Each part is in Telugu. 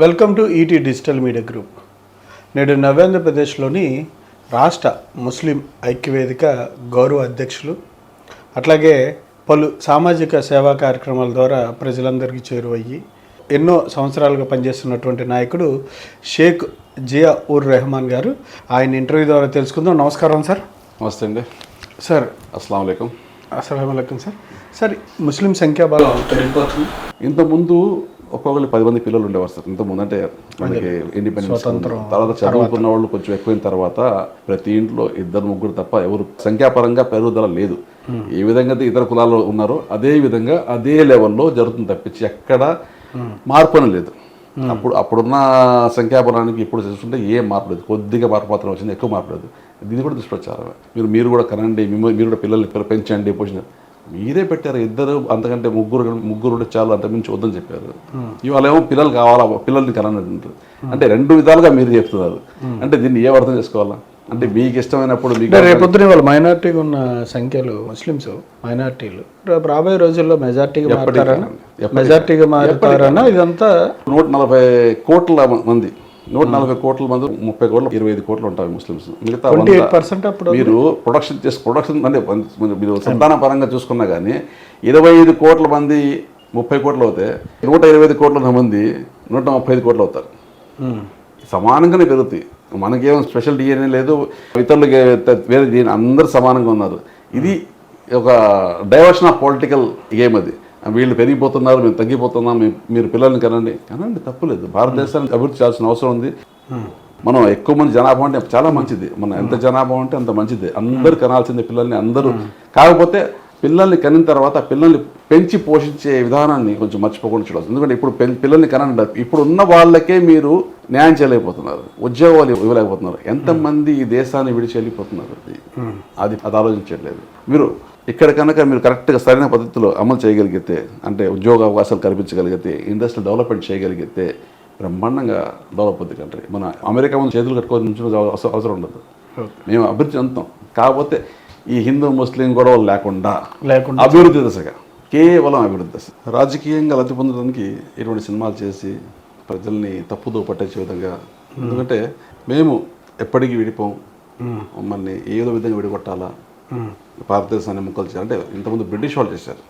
Welcome to ET digital media group నేడు నవ్యాంధ్రప్రదేశ్లోని రాష్ట్ర ముస్లిం ఐక్యవేదిక గౌరవ అధ్యక్షులు అట్లాగే పలు సామాజిక సేవా కార్యక్రమాల ద్వారా ప్రజలందరికీ చేరువయ్యి ఎన్నో సంవత్సరాలుగా పనిచేస్తున్నటువంటి నాయకుడు షేక్ జియా ఉర్ రెహమాన్ గారు ఆయన ఇంటర్వ్యూ ద్వారా తెలుసుకుందాం. నమస్కారం సార్. నమస్తే అండి. సార్ అస్సలం అయికం అస్సలం సార్. సార్ ముస్లిం సంఖ్యాబలం ఇంతకుముందు ఒక్కొక్కరు పది మంది పిల్లలు ఉండేవారు సార్. ఇంతకుముందు అంటే మనకి ఇండిపెండెన్స్ తర్వాత చదువుకున్న వాళ్ళు కొంచెం ఎక్కువైన తర్వాత ప్రతి ఇంట్లో ఇద్దరు ముగ్గురు తప్ప ఎవరు సంఖ్యాపరంగా పెరుగుదల లేదు. ఏ విధంగా అయితే ఇతర కులాలు ఉన్నారో అదే విధంగా అదే లెవెల్లో జరుగుతుంది తప్పించి ఎక్కడ మార్పు అని లేదు. అప్పుడు అప్పుడున్న సంఖ్యాపరానికి ఇప్పుడు చూస్తుంటే ఏం మార్పు లేదు. కొద్దిగా మార్పు మాత్రం వచ్చింది ఎక్కువ మార్పు లేదు. దీన్ని కూడా దుష్ప్రచారం మీరు మీరు కూడా కనండి మీరు కూడా పిల్లల్ని పిల్ల- పెంచండి పోషణ మీరే పెట్టారు ఇద్దరు అంతకంటే ముగ్గురు ముగ్గురు ఉంటే చాలు అంతకుమించి వద్దని చెప్పారు. ఇవాళ ఏమో పిల్లలు కావాలా పిల్లల్ని అంటారు అంటే రెండు విధాలుగా మీరు చెప్తున్నారు. అంటే దీన్ని ఏం అర్థం చేసుకోవాలా? అంటే మీకు ఇష్టమైనప్పుడు రేపొద్దున వాళ్ళ మైనార్టీగా ఉన్న సంఖ్యలు ముస్లిమ్స్ మైనార్టీలు. రాబోయే రోజుల్లో మెజార్టీగా మారుతారనా? మెజార్టీగా మారుతారనా? ఇదంతా నూట నలభై కోట్ల మంది నూట నలభై కోట్ల మంది ముప్పై కోట్లు ఇరవై ఐదు కోట్లు ఉంటాయి ముస్లిమ్స్. మిగతా మీరు ప్రొడక్షన్ చేసి ప్రొడక్షన్ అంటే మీరు సంతాన పరంగా చూసుకున్నా కానీ ఇరవై ఐదు కోట్ల మంది ముప్పై కోట్లు అవుతే నూట ఇరవై ఐదు కోట్ల మంది నూట ముప్పై ఐదు కోట్లు అవుతారు. ఉమ్, సమానంగానే పెరుగుతాయి. మనకేం స్పెషల్ డిఎన్ఏ లేదు ఇతరులకి వేరే అందరూ సమానంగా ఉన్నారు. ఇది ఒక డైవర్షన్ ఆఫ్ పొలిటికల్ గేమ్ అది. వీళ్ళు పెరిగిపోతున్నారు మేము తగ్గిపోతున్నాం మీరు పిల్లల్ని కనండి. కనండి తప్పులేదు. భారతదేశానికి అభివృద్ధి చేయాల్సిన అవసరం ఉంది. మనం ఎక్కువ మంది జనాభా అంటే చాలా మంచిది. మనం ఎంత జనాభా ఉంటే అంత మంచిది. అందరు కనాల్సిందే పిల్లల్ని అందరూ. కాకపోతే పిల్లల్ని కనిన తర్వాత పిల్లల్ని పెంచి పోషించే విధానాన్ని కొంచెం మర్చిపోకుండా చూడాలి ఎందుకంటే ఇప్పుడు పిల్లల్ని కనండి ఇప్పుడు ఉన్న వాళ్ళకే మీరు న్యాయం చేయలేకపోతున్నారు. ఉద్యోగాలు ఇవ్వలేకపోతున్నారు. ఎంతమంది ఈ దేశాన్ని విడిచి వెళ్ళిపోతున్నారు? అది అది అది ఆలోచించట్లేదు. మీరు ఇక్కడ కనుక మీరు కరెక్ట్గా సరైన పద్ధతిలో అమలు చేయగలిగితే అంటే ఉద్యోగ అవకాశాలు కల్పించగలిగితే ఇండస్ట్రియల్ డెవలప్మెంట్ చేయగలిగితే బ్రహ్మాండంగా డెవలప్ అవుతుంది కంట్రీ. మన అమెరికా ముందు చేతులు కట్టుకొని అవసరం అవసరం ఉండదు. మేము అభివృద్ధి చెందుతాం. కాకపోతే ఈ హిందూ ముస్లిం గొడవలు లేకుండా లేకుండా. అభివృద్ధి దశగా కేవలం అభివృద్ధి దశ. రాజకీయంగా లబ్ధి పొందడానికి ఇటువంటి సినిమాలు చేసి ప్రజల్ని తప్పుదో పట్టించే విధంగా. ఎందుకంటే మేము ఎప్పటికీ విడిపోం. మమ్మల్ని ఏదో విధంగా విడిగొట్టాలా? భారతదేశాన్ని ముక్కలు చేయాలి. అంటే ఇంతకుముందు బ్రిటిష్ వాళ్ళు చేశారు.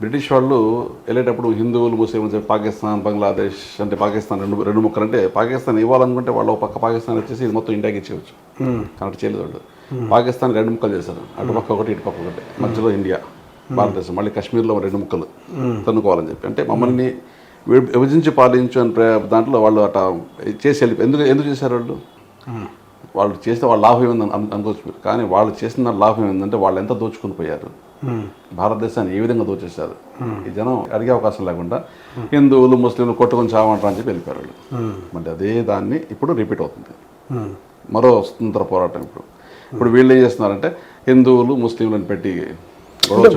బ్రిటిష్ వాళ్ళు వెళ్ళేటప్పుడు హిందువులు ముస్లింలు పాకిస్తాన్ బంగ్లాదేశ్ అంటే పాకిస్తాన్ రెండు రెండు ముక్కలు. అంటే పాకిస్తాన్ ఇవ్వాలనుకుంటే వాళ్ళు పక్క పాకిస్తాన్ వచ్చేసి ఇది మొత్తం ఇండియాకి ఇచ్చేయచ్చు. కనెక్ట్ చేయలేదు వాళ్ళు. పాకిస్తాన్ రెండు ముక్కలు చేశారు. అటు పక్క ఒకటి ఇటు పక్క ఒకటి. మధ్యలో ఇండియా భారతదేశం. మళ్ళీ కాశ్మీర్లో రెండు ముక్కలు తన్నుకోవాలని చెప్పి. అంటే మమ్మల్ని విభజించి పాలించు అని దాంట్లో వాళ్ళు అట చేసి వెళ్ళి ఎందుకు ఎందుకు చేశారు వాళ్ళు? వాళ్ళు చేస్తే వాళ్ళ లాభం ఏమైందని అనుకోవచ్చు. మీరు. కానీ వాళ్ళు చేసిన లాభం ఏంటంటే వాళ్ళు ఎంత దోచుకుని పోయారు? భారతదేశాన్ని ఏ విధంగా దోచేశారు? ఈ జనం అడిగే అవకాశం లేకుండా హిందువులు ముస్లింలు కొట్టుకొని చావంటారు అని చెప్పి వెళ్ళిపోయారు వాళ్ళు. ఉమ్, అదే దాన్ని ఇప్పుడు రిపీట్ అవుతుంది. మరో స్వతంత్ర పోరాటం ఇప్పుడు. ఇప్పుడు వీళ్ళు ఏం చేస్తున్నారంటే హిందువులు ముస్లింలను పెట్టి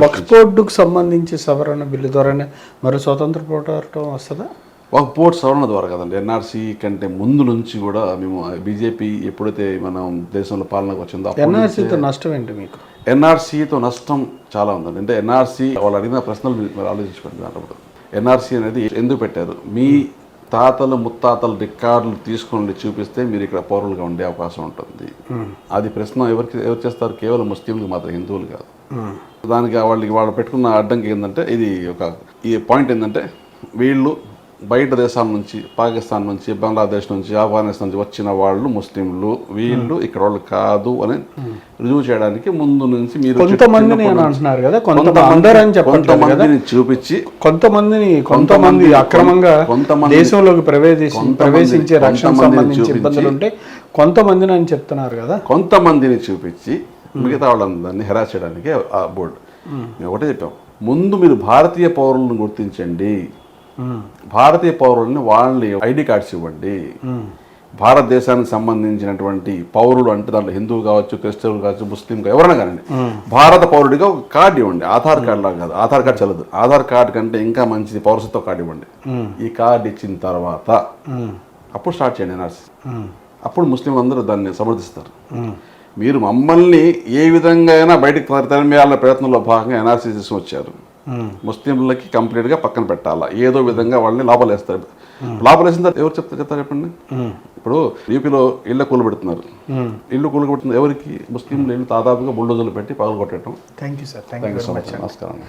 వక్ఫ్ బోర్డుకు సంబంధించి సవరణ బిల్లు ద్వారానే మరి స్వతంత్ర పోరాటం వస్తుందా? ఒక పోర్ట్ సవరణ ద్వారా కదండి. ఎన్ఆర్సీ కంటే ముందు నుంచి కూడా మేము బీజేపీ ఎప్పుడైతే మనం దేశంలో పాలనకు వచ్చిందో ఎన్ఆర్సీతో నష్టం ఏంటి మీకు? ఎన్ఆర్సీతో నష్టం చాలా ఉందండి. అంటే ఎన్ఆర్సీ వాళ్ళు అడిగిన ప్రశ్నలు మీరు ఆలోచించుకోండి దాంట్లో ఎన్ఆర్సీ అనేది ఎందుకు పెట్టారు? మీ తాతలు ముత్తాతలు రికార్డులు తీసుకొని చూపిస్తే మీరు ఇక్కడ పౌరులుగా ఉండే అవకాశం ఉంటుంది. అది ప్రశ్న ఎవరికి ఎవరు చేస్తారు? కేవలం ముస్లింలు మాత్రం హిందువులు కాదు. దానికి వాళ్ళకి వాళ్ళు పెట్టుకున్న అడ్డంకి ఏంటంటే ఇది ఒక ఈ పాయింట్ ఏంటంటే వీళ్ళు బయట దేశాల నుంచి పాకిస్తాన్ నుంచి బంగ్లాదేశ్ నుంచి ఆఫ్ఘనిస్తాన్ నుంచి వచ్చిన వాళ్ళు ముస్లింలు వీళ్ళు ఇక్కడ వాళ్ళు కాదు అని రుజువు చేయడానికి ముందు నుంచి మీరు కొంతమందిని అంటున్నారు కదా? కొంత అందరూ అని చెప్పట్లేదు కదా? కొంతమందిని చూపించి కొంతమందిని కొంతమంది అక్రమంగా కొంతమంది- దేశంలోకి ప్రవేశించి కొంతమంది- ప్రవేశించే రక్షణ సంబంధించి ఇబ్బందులు ఉంటే కొంతమందిని అని చెప్తున్నారు కదా? కొంతమందిని చూపించి మిగతా వాళ్ళందరినీ హెరాస్ చేయడానికి ఆ బోర్డు మేము ఒకటే చెప్పాం. ముందు మీరు భారతీయ పౌరులను గుర్తించండి. భారతీయ పౌరుల్ని వాళ్ళని ఐడి కార్డ్స్ ఇవ్వండి. భారతదేశానికి సంబంధించినటువంటి పౌరులు అంటే దాంట్లో హిందువు కావచ్చు క్రిస్టియన్ కావచ్చు ముస్లిం కావచ్చు, ఎవరైనా కానీ భారత పౌరుడిగా ఒక కార్డు ఇవ్వండి. ఆధార్ కార్డు లాగా కాదు ఆధార్ కార్డు చల్లదు. ఆధార్ కార్డు కంటే ఇంకా మంచిది పౌరసత్వ కార్డు ఇవ్వండి. ఈ కార్డు ఇచ్చిన తర్వాత అప్పుడు స్టార్ట్ చేయండి ఎన్ఆర్సీ అప్పుడు ముస్లిం అందరూ దాన్ని సమర్థిస్తారు. మీరు మమ్మల్ని ఏ విధంగా అయినా బయటకు తరిమేయాలనే ప్రయత్నంలో భాగంగా ఎన్ఆర్సీ తీసుకొచ్చారు ముస్లింలకి కంప్లీట్గా పక్కన పెట్టాలా? ఏదో విధంగా వాళ్ళని లోపలేస్తారు. లోపలేసిన తర్వాత ఎవరు చెప్తారు చెప్తారు చెప్పండి? ఇప్పుడు యూపీలో ఇళ్ళ కూలు పెడుతున్నారు ఇల్లు కూలు పెడుతున్నారు ఎవరికి? ముస్లింలు ఇల్లు దాదాపుగా బుల్డోజర్లు పెట్టి పగలు కొట్టడం thank you sir thank you so much నమస్కారం.